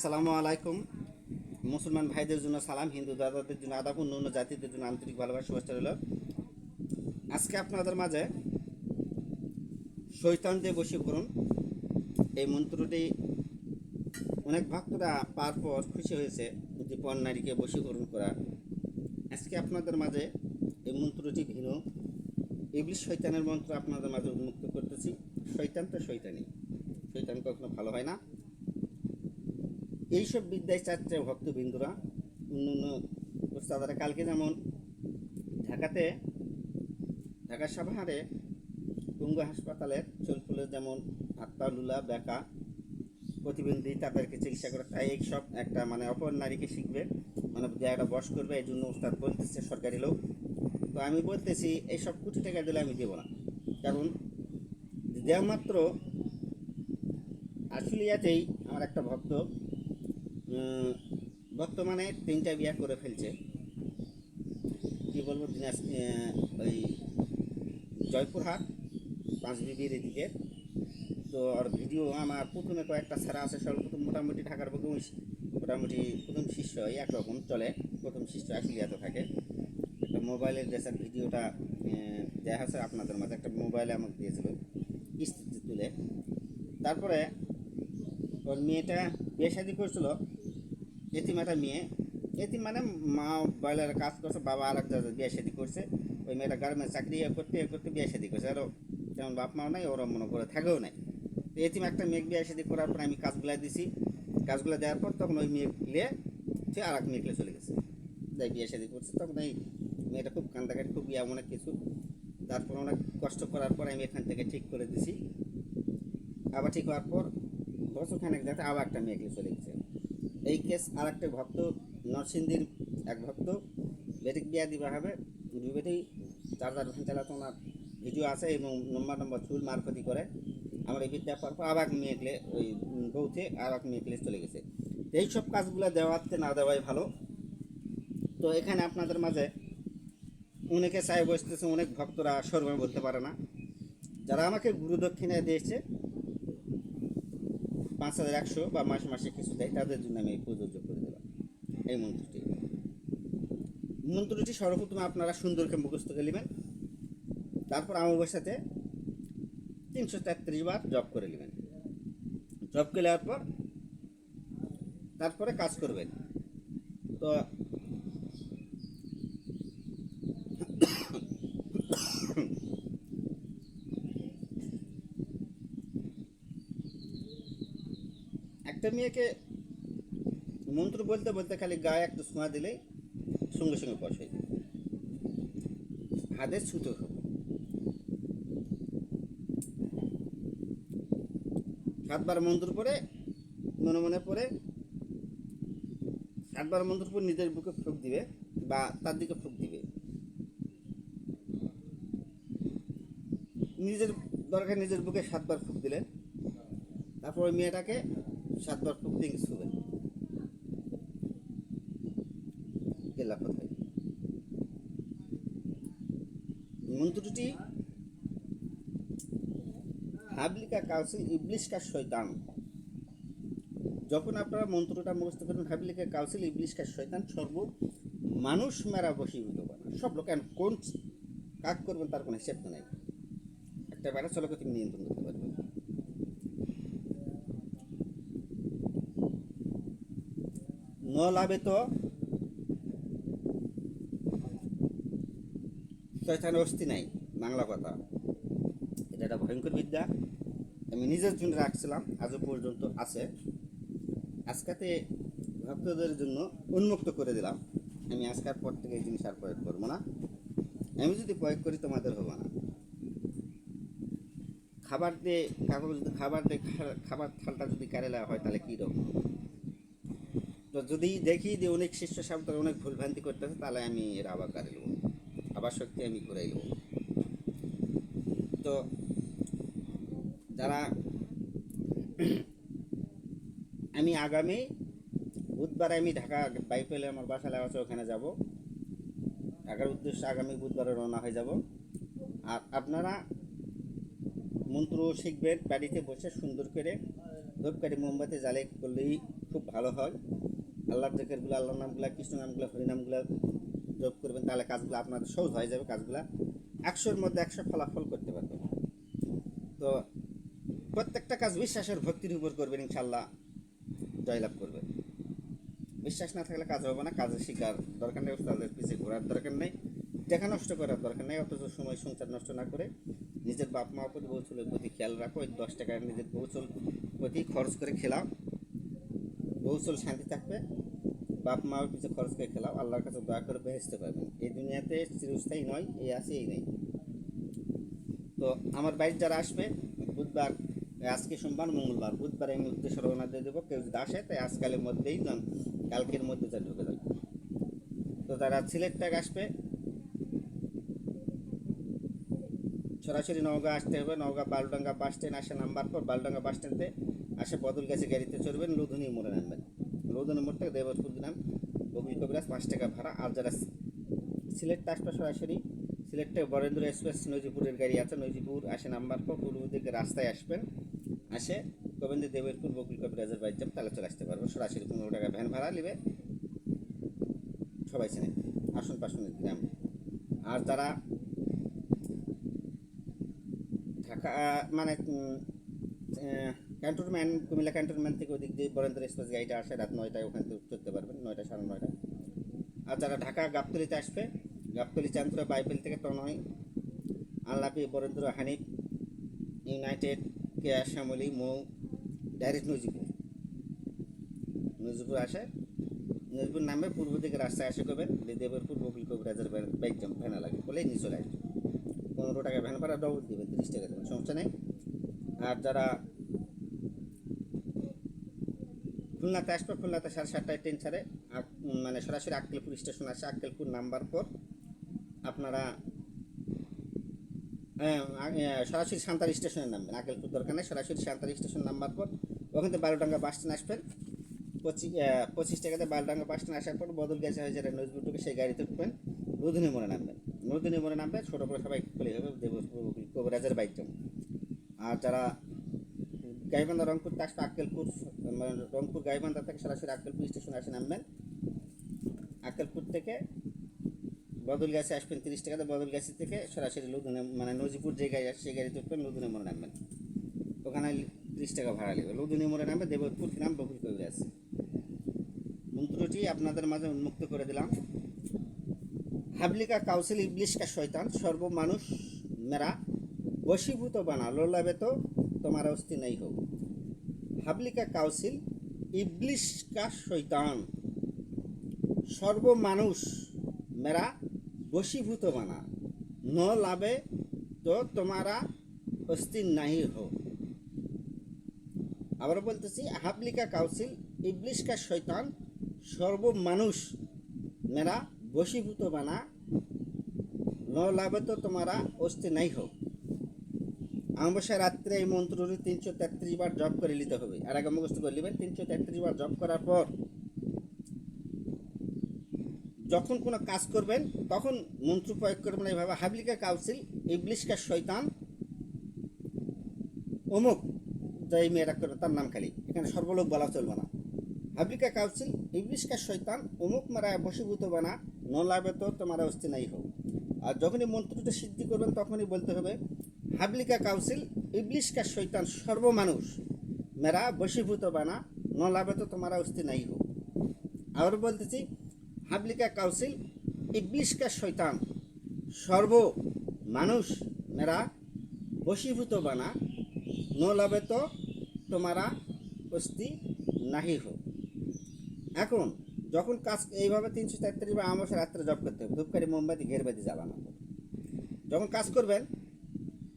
আসসালামু আলাইকুম। মুসলমান ভাইদের জন্য সালাম, হিন্দু দাদাদের জন্য আদাব অন্য জাতিদের জন্য আন্তরিক ভালোবাসা, শুভেচ্ছা রইল। আজকে আপনাদের মাঝে শৈতান দিয়ে বসে করুন এই মন্ত্রটি অনেক ভক্তরা পার পর খুশি হয়েছে যে পর নারীকে বশীকরণ করা। আজকে আপনাদের মাঝে এই মন্ত্রটি ভিন্ন। ইংলিশ শৈতানের মন্ত্র আপনাদের মাঝে উন্মুক্ত করতেছি। শৈতান তো শৈতানি শৈতান কখনো ভালো হয় না। এইসব বিদ্যায় চাচ্ছে ভক্তবৃন্দরা। অন্য অন্য ওস্তাদারা। কালকে যেমন ঢাকাতে, ঢাকা সাভারে টুঙ্গা হাসপাতালের চুলফুলের যেমন হাত পা লুলা বেকা প্রতিবন্ধী তাদেরকে চিকিৎসা করে তাই এইসব একটা মানে অপর নারীকে শিখবে মানে জায়গাটা বস করবে এই জন্য উস্তাদ বলতেছে সরকারি লোক। তো আমি বলতেছি, এইসব কোটি টাকা দিলে আমি দেবো না। কারণ দেওয়া মাত্র আশুলিয়াতেই আমার একটা ভক্ত বর্তমানে তিনটা বিয়া করে ফেলছে। কি বলব, দিনাজ ওই জয়পুরহাট, পাঁচ বিবির এদিকে। তো আর ভিডিও আমার প্রথমে কয়েকটা ছাড়া আছে, সর্বপ্রথম মোটামুটি ঢাকার প্রথম মোটামুটি প্রথম শিষ্য একরকম চলে, প্রথম শিষ্য আশুলিয়াতে থাকে। একটা মোবাইলের দেশের ভিডিওটা দেওয়া আছে আপনাদের মাঝে, একটা মোবাইলে আমাকে দিয়েছিল, কিস্তিতে তুলে। তারপরে ওর মেয়েটা বিয়ে শাদি করছিল এতিম একটা মেয়ে। এতিম মানে মা বয়লার কাজ করছে, বাবা আর এক বিয়ে শাদি করছে। ওই মেয়েটা গার্মেন্টস চাকরি করতে করতে বিয়ে শাদি করছে। আরও যেমন বাপ মাও নাই ওরা মনে করে থাকেও নাই। তো এতিম একটা মেয়ে বিয়ে শাদি করার পর আমি কাজগুলো দিছি। কাজগুলো দেওয়ার পর তখন ওই মেয়ে সে আর এক মেয়েকে চলে গেছে। যাই বিয়ে শাদি করছে, তখন এই মেয়েটা খুব কান্দাকাটি, খুব ইয়া অনেক কিছু। তারপর অনেক কষ্ট করার পর আমি এখান থেকে ঠিক করে দিছি। আবার ঠিক হওয়ার পর বছরখানেক যাতে আবার একটা মেয়েকে চলে গেছে। এই কেস আর একটা ভক্ত, নরসিংদীর এক ভক্ত বেটিক বিয়া দিবা হবে দুই বেটি চার চার ভ্যান চালাতো, ওনার ভিডিও আছে এবং নম্বর নম্বর চুল মারফতি করে। আমার এই বিদ্যা পর আবার এক মেয়েকলে ওই বউতে আর এক মেয়েকলে চলে গেছে। তো এইসব কাজগুলো দেওয়াতে না দেওয়াই ভালো। তো এখানে আপনাদের মাঝে অনেকে চাই বসতেছে, অনেক ভক্তরা সরবে বলতে পারে না। যারা আমাকে গুরু দক্ষিণা দিয়েছে পাঁচ হাজার একশো বা মাসে মাসে কিছু দেয়, তাদের জন্য আমি প্রযোজ্য করে দিলাম। এই মন্ত্রটি। মন্ত্রটি সর্বপ্রথম আপনারা সুন্দরকে মুখস্থ করে নেবেন। তারপর সাথে তিনশো তেত্রিশ বার জব করে নেবেন। জব করে নেওয়ার পর তারপরে কাজ করবেন। তো একটা মেয়েকে মন্ত্র বলতে বলতে খালি গায়ে একটু ছোঁয়া দিলেই সঙ্গে সঙ্গে বস হয়ে যাবে হাতে ছুতো সাতবার মন্ত্র পরে মনে মনে পড়ে, সাতবার মন্ত্র পরে নিজের বুকে ফুক দিবে বা তার দিকে ফুক দিবে। নিজের দরকার, নিজের বুকে সাতবার ফুক দিলেন তারপর ওই মেয়েটাকে সাতবার ফুক দিয়ে শুবেন গেলা কোথায় মন্ত্রটি হাবলিকা কাউসিল ইবলিশকা শয়তান। যখন আপনারা মন্ত্রটা মুখস্থ করবেন হাবলিকা কাউসিল ইবলিশকা শয়তান, সর্ব মানুষ মেরা বসীভূত বানা। সব লোক কোন কাজ করবেন তার কোনো হিসেব তো নেই। একটা বেড়া চলকে তুমি নিয়ন্ত্রণ করতে পারবে ন লাভে তো শয়তানের অস্তি নাই, বাংলা কথা। এটা একটা ভয়ঙ্কর বিদ্যা। আমি নিজের জন্য রাখছিলাম, আজও পর্যন্ত আছে। আজকাতে ভক্তদের জন্য উন্মুক্ত করে দিলাম। আমি আজকার পর থেকে এই জিনিস আর প্রয়োগ করব না। আমি যদি প্রয়োগ করি, তোমাদের হব না। খাবার দিয়ে কাপড় যদি খাবার দিয়ে খাবার থালটা যদি কারেলা হয়, তাহলে কী রকম? তো যদি দেখি যে অনেক শিষ্য সাবধান অনেক ভুলভ্রান্তি করতেছে, তাহলে আমি এর আবার কারে নেব আবার শক্তি আমি করে নেব তো যারা আমি আগামী বুধবার আমি ঢাকা বাইক পেলে আমার বাসা আছে, ওখানে যাব। ঢাকার উদ্দেশ্যে আগামী বুধবারে রওনা হয়ে যাব। আর আপনারা মন্ত্র শিখবেন, বাড়িতে বসে সুন্দর করে ধূপকাঠি, মোমবাতি জ্বালে করলেই খুব ভালো হয়। আল্লাহর জেকেরগুলো আল্লাহর নামগুলো, কৃষ্ণ নামগুলো হরিনামগুলো জপ করবেন, তাহলে কাজগুলো আপনাদের সহজ হয়ে যাবে কাজগুলো। একশোর মধ্যে একশো ফলাফল করতে পারবেন। তো প্রত্যেকটা কাজ বিশ্বাসের ভক্তির উপর করবেন ইনশাল্লাহ জয়লাভ করবেন। বিশ্বাস না থাকলে কাজ হবে না, কাজের শিকার দরকার নেই তাদের পিছিয়ে ঘোরার দরকার নেই, টাকা নষ্ট করার দরকার নেই, অথচ সময় সংসার নষ্ট না করে নিজের বাপ মা প্রতি বৌচলের প্রতি খেয়াল রাখো, ওই দশ টাকা নিজের বৌচল প্রতি খরচ করে খেলাও। বৌচল শান্তি থাকবে। বাপ মার কিছু খরচ করে খেলাও আল্লাহর কাছে দয়া করে বেহেসতে পারবেন। এই দুনিয়াতে চিরস্থায়ী নয় এই আছে, এই নেই। তো আমার বাড়ির যারা আসবে, বুধবার, আজকে সোমবার, মঙ্গলবার, বুধবার আমি উদ্দেশ্য রওনা দিয়ে দেবো। কেউ যদি আসে, তাই আজকালের মধ্যেই যান, কালকের মধ্যে যা ঢুকে যাবে তো তারা সিলেট ট্যাগ আসবে, সরাসরি নওগাঁ আসতে হবে। নওগাঁ বালডাঙ্গা বাস স্ট্যান্ড আসে নাম্বার পর বালডাঙ্গা বাস স্ট্যান্ডে। আসে বদল গেছে গাড়িতে চড়বেন, লুধুনি মোড়ে নামবেন। লুধুনি মোড় থেকে দেবরপুর নাম বকুল কবিরাজ, পাঁচ টাকা ভাড়া, আর যারা সিলেট আসবে সরাসরি, সিলেট থেকে বরেন্দ্র এক্সপ্রেস, নজিপুরের গাড়ি আছে, নজিপুর আসে নাম্বার পর পূর্ব দিকে রাস্তায় আসবেন, আসে গোবিন্দ দেবেরপুর বকুল কবিরাজের বাড়ি যাবেন তাহলে চলে আসতে পারবেন। সরাসরি পনেরো টাকা ভ্যান ভাড়া নেবে। সবাই চেনে, আসন পাশনের গ্রাম। আর যারা ঢাকা মানে ক্যান্টনমেন্ট কুমিল্লা ক্যান্টনমেন্ট থেকে ওদিক দিয়ে বরেন্দ্র এক্সপ্রেস গাড়িটা আসে রাত নয়টায়, ওখান থেকে চড়তে পারবেন, নয়টা সাড়ে নয়টা। আর যারা ঢাকা গাবতলিতে আসবে, গাবতলি চান্দপুরা বাইবেল থেকে টনয় আল্লাপি বরেন্দ্র, হানিফ, ইউনাইটেড কেয়া শ্যামলি, মৌ, ডাইরেক্ট নজিপুর। নজিপুর আসে। নজিপুর নামে পূর্ব দিকে রাস্তায় আসে করবেন দেবেরপুর বকুল কবিরাজের বাইক জাম্প ভ্যানা লাগে বলেই নিয়ে চলে আসবে। পনেরো টাকা ভ্যান ভাড়া ডবল দেবেন, তিরিশ টাকা দেবেন সমস্যা নেই। আর যারা খুলনাতে আসবে খুলনাতে সাড়ে সাতটায় ট্রেন ছাড়ে। মানে সরাসরি আক্কেলপুর স্টেশন আসে আক্কেলপুর নাম্বার পর আপনারা হ্যাঁ, সরাসরি সান্তার স্টেশনে নামবেন আকেলপুর দরকার নেই সরাসরি সান্তার স্টেশন নাম্বার পর ওখান থেকে বারোডাঙ্গা বাস স্ট্যান্ড আসবেন। পঁচিশ পঁচিশ টাকাতে বারোডাঙ্গা বাস স্ট্যান্ড আসার পর বদল গেছে হয়ে যারা নজবুটুকে সেই গাড়িতে উঠবেন। রুধুনি মোড়ে নামবেন। রুধুনি মোড়ে নামবেন ছোটো করে সবাই খুলে হবে দেব কবিরাজের বাইক আর যারা গাইবান্ধা রংপুর তা আসবে, আক্কেলপুর মানে রংপুর গাইবান্ধা থেকে সরাসরি আক্কেলপুর স্টেশনে আসে নামবেন। আক্কেলপুর থেকে বদল গাছে আসবেন তিরিশ টাকাতে বদল গাছি থেকে সরাসরি লুধুনে মানে নজিপুর যে গাড়ি আসে, সেই গাড়িতে উঠবেন, লুধুনে মোড়ে নামবেন। ওখানে তিরিশ টাকা ভাড়া নেবে লুধুনি মোড়ে নামবে দেবপুর নাম বকুল কবিরাজ মন্ত্রটি আপনাদের মাঝে উন্মুক্ত করে দিলাম। হাবলিকা কাউসিল ইবলিশকা শয়তান সর্ব মানুষ মেরা বশীভূত বানা, লোলাবে তো তোমার অস্থি নাই হোক। হাবলিকা কাউসিল, ইবলিশ কা শৈতান সর্ব মানুষ মেরা বশীভূত বানা, ন লাভে তো তোমারা অস্থির নাহি হো। আবার বলতেছি, হাবলিকা কাউসিল, ইবলিশ কা শৈতান সর্ব মানুষ মেরা বশীভূত বানা, ন লাভে তো তোমারা অস্থির নাই হোক। অমাবস্যা রাত্রে এই মন্ত্রটি তিনশো তেত্রিশ বার জপ করে নিতে হবে। আর আগে মুখস্থ করে নেবেন, তিনশো তেত্রিশ বার জপ করার পর যখন কোনো কাজ করবেন, তখন মন্ত্র প্রয়োগ করবেন এইভাবে হাবলিকা কাউন্সিল ইবলিশকা শৈতান অমুক যে এই মেয়েরা করবে তার নাম খালি। এখানে সর্বলোক বলা চলবে না। হাবলিকা কাউন্সিল ইবলিশকা শৈতান অমুক মারা বসীভূত বানা ন লাভে তো তোমার অস্থি নাই হোক। আর যখনই মন্ত্রটা সিদ্ধি করবেন, তখনই বলতে হবে হাবলিকা কাউন্সিল ইবলিশকা শৈতান সর্বমানুষ। মেরা বশীভূত বানা ন লাভে তো তোমার অস্থি নাই হোক আবার বলতেছি, হাবলিকা কাউন্সিল ইবলিশকা শৈতান সর্ব মানুষ মেরা বশীভূত বানা ন লাভে তো তোমারা অস্থি নাহি হোক এখন, যখন কাজ এইভাবে তিনশো তেত্রিশ বা আমার রাত্রে জব করতে হবে ধূপকারি মোমবাতি, ঘেরবাতি জ্বালানো যখন কাজ করবেন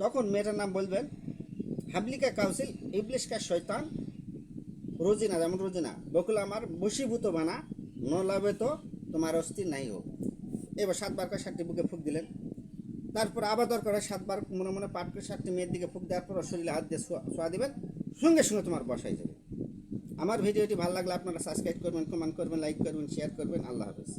তখন মেয়েটার নাম বলবেন হাবলিকা কাউন্সিল ইবলিশকা শৈতান রোজিনা, যেমন রোজিনা, বকুল আমার বশীভূত বানা ন লাভে তো তোমার অস্থির নাই হোক। এবার সাতবার করে সাতটি বুকে ফুক দিলেন। তারপর আবার দরকার হয় সাতবার মনে মনে পাট করে সাতটি মেয়ের দিকে ফুক দেওয়ার পর শরীরে হাত দিয়ে শোয়া দেবেন। সঙ্গে সঙ্গে তোমার বসাই যাবে। আমার ভিডিওটি ভালো লাগলে আপনারা সাবস্ক্রাইব করবেন কমেন্ট করবেন লাইক করবেন শেয়ার করবেন। আল্লাহ হাফেজ।